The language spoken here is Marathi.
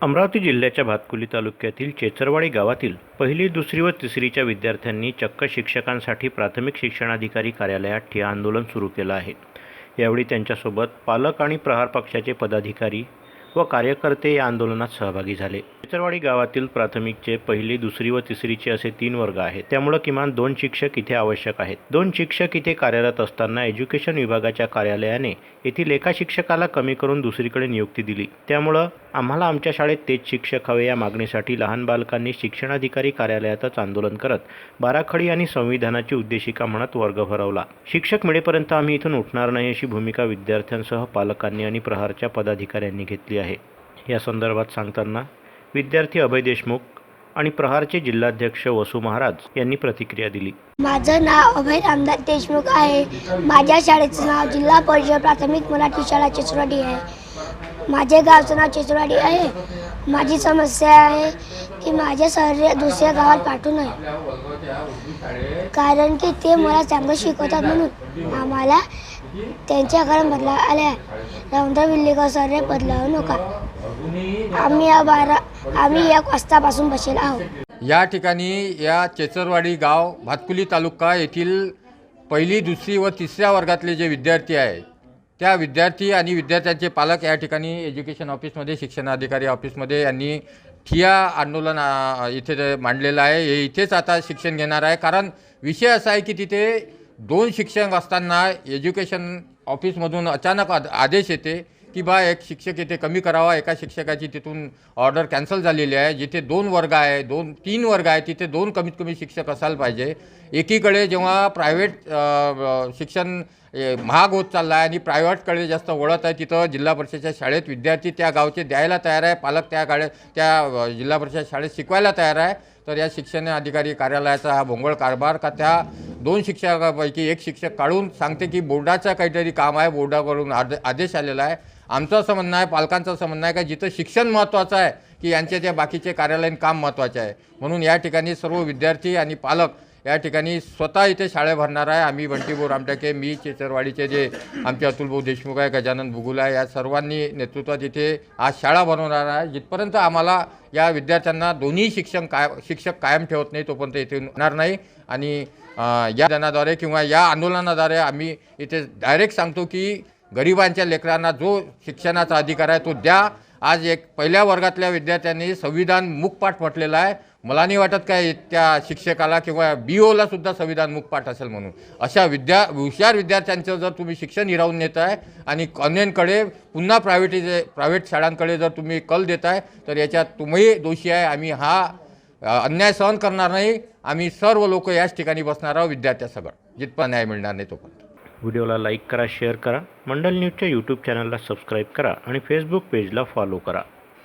अमरावती जिल्ह्याच्या भातकुली तालुक्यातील चेचरवाडी गावातील पहिली दुसरी व तिसरीच्या विद्यार्थ्यांनी चक्क शिक्षकांसाठी प्राथमिक शिक्षणाधिकारी कार्यालयात ठिय्या आंदोलन सुरू केलं आहे. यावेळी त्यांच्यासोबत पालक आणि प्रहार पक्षाचे पदाधिकारी व कार्यकर्ते या आंदोलनात सहभागी झाले. चेचरवाडी गावातील प्राथमिकचे पहिली दुसरी व तिसरीचे असे तीन वर्ग आहेत. त्यामुळं किमान दोन शिक्षक इथे आवश्यक आहेत. दोन शिक्षक इथे कार्यरत असताना एज्युकेशन विभागाच्या कार्यालयाने येथील एका शिक्षकाला कमी करून दुसरीकडे नियुक्ती दिली. त्यामुळं आम्हाला आमच्या शाळेत तेच शिक्षक हवे या मागणीसाठी लहान बालकांनी शिक्षणाधिकारी कार्यालयातच आंदोलन करत बाराखडी आणि संविधानाची उद्देशिका म्हणत वर्ग भरवला. शिक्षक मिळेपर्यंत आम्ही इथून उठणार नाही अशी भूमिका विद्यार्थ्यांसह पालकांनी आणि प्रहारच्या पदाधिकाऱ्यांनी घेतली आहे. या संदर्भात सांगताना विद्यार्थी अभय देशमुख आणि प्रहारचे जिल्हाध्यक्ष वसू महाराज यांनी प्रतिक्रिया दिली. माझं नाव अभय रामदास देशमुख आहे. माझ्या शाळेचं नाव जिल्हा परिषद प्राथमिक मराठी शाळा चिचवाडी आहे. माझे गावचं नाव चिचवाडी आहे. माझी समस्या आहे की माझ्या सर दुसऱ्या गावात पाठवू नये. कारण की ते मला चांगलं शिकवतात म्हणून. आम्हाला त्यांच्याकडून बदला आल्या रामदार विल्लेकर सर बदलावू नका. आम्ही या बारा आम्ही एक वाजतापासून बसेल आहोत. या ठिकाणी या चेचरवाडी गाव भातकुली तालुका येथील पहिली दुसरी व तिसऱ्या वर्गातले जे विद्यार्थी आहे त्या विद्यार्थी आणि विद्यार्थ्यांचे पालक या ठिकाणी एज्युकेशन ऑफिसमध्ये शिक्षणाधिकारी ऑफिसमध्ये यांनी ठिया आंदोलन इथे मांडलेलं आहे हे इथेच आता शिक्षण घेणार आहे. कारण विषय असा आहे की तिथे दोन शिक्षक असताना एज्युकेशन ऑफिसमधून अचानक आद- आदेश येते की बा एक शिक्षक इथे कमी करावा एका शिक्षकाची तिथून ऑर्डर कॅन्सल झालेली आहे. जिथे दोन वर्ग आहे दोन तीन वर्ग आहे तिथे दोन कमीत कमी शिक्षक असायला पाहिजे. एकीकडे जेव्हा प्रायव्हेट शिक्षण महाग होत चालला आहे आणि प्रायव्हेटकडे जास्त वळत आहे. तिथं जिल्हा परिषदेच्या शाळेत विद्यार्थी त्या गावचे द्यायला तयार आहे. पालक त्या गाड्या त्या जिल्हा परिषद शाळेत शिकवायला तयार आहे. तर या शिक्षण अधिकारी कार्यालयाचा हा भोंगळ कारभार का त्या दोन शिक्षकापैकी एक शिक्षक काढून सांगते की बोर्डाचं काहीतरी काम आहे. बोर्डाकडून आदे आदेश आलेला आहे. आमचं असं म्हणणं आहे पालकांचं असं म्हणणं आहे का जिथं शिक्षण महत्त्वाचं आहे की यांचे त्या बाकीचे कार्यालयीन काम महत्त्वाचे आहे. म्हणून या ठिकाणी सर्व विद्यार्थी आणि पालक या ठिकाणी स्वतः इथे शाळे भरणार आहे. आम्ही बंटीभाऊ रामटेके मी चेचरवाडीचे जे आमचे अतुलभाऊ देशमुख आहे गजानन भुगुल आहे या सर्वांनी नेतृत्वात इथे आज शाळा बनवणार आहे. जिथपर्यंत आम्हाला या विद्यार्थ्यांना दोन्ही शिक्षण काय शिक्षक कायम ठेवत नाही तोपर्यंत इथे होणार नाही. आणि या जनाद्वारे किंवा या आंदोलनाद्वारे आम्ही इथे डायरेक्ट सांगतो की गरिबांच्या लेकरांना जो शिक्षणाचा अधिकार आहे तो द्या. आज एक पहिल्या वर्गातल्या विद्यार्थ्यांनी संविधान मुखपाठ म्हटलेला आहे. मला नाही वाटत काय त्या शिक्षकाला किंवा बी ओला सुद्धा संविधान मुखपाठ असेल म्हणून. अशा विद्या हुशार विद्यार्थ्यांचं जर तुम्ही शिक्षण हिरावून नेत आहे आणि कॉन्व्हेंटकडे पुन्हा प्रायव्हेटिजे प्रायव्हेट शाळांकडे जर तुम्ही कल देत आहे तर याच्यात तुम्ही दोषी आहे. आम्ही हा अन्याय सहन करणार नाही. आम्ही सर्व लोक याच ठिकाणी बसणार आहोत. विद्यार्थ्यासकट जितपा न्याय मिळणार नाही तोपर्यंत. व्हिडिओला लाईक करा शेअर करा. मंडल न्यूजच्या यूट्यूब चॅनलला सबस्क्राईब करा आणि फेसबुक पेजला फॉलो करा.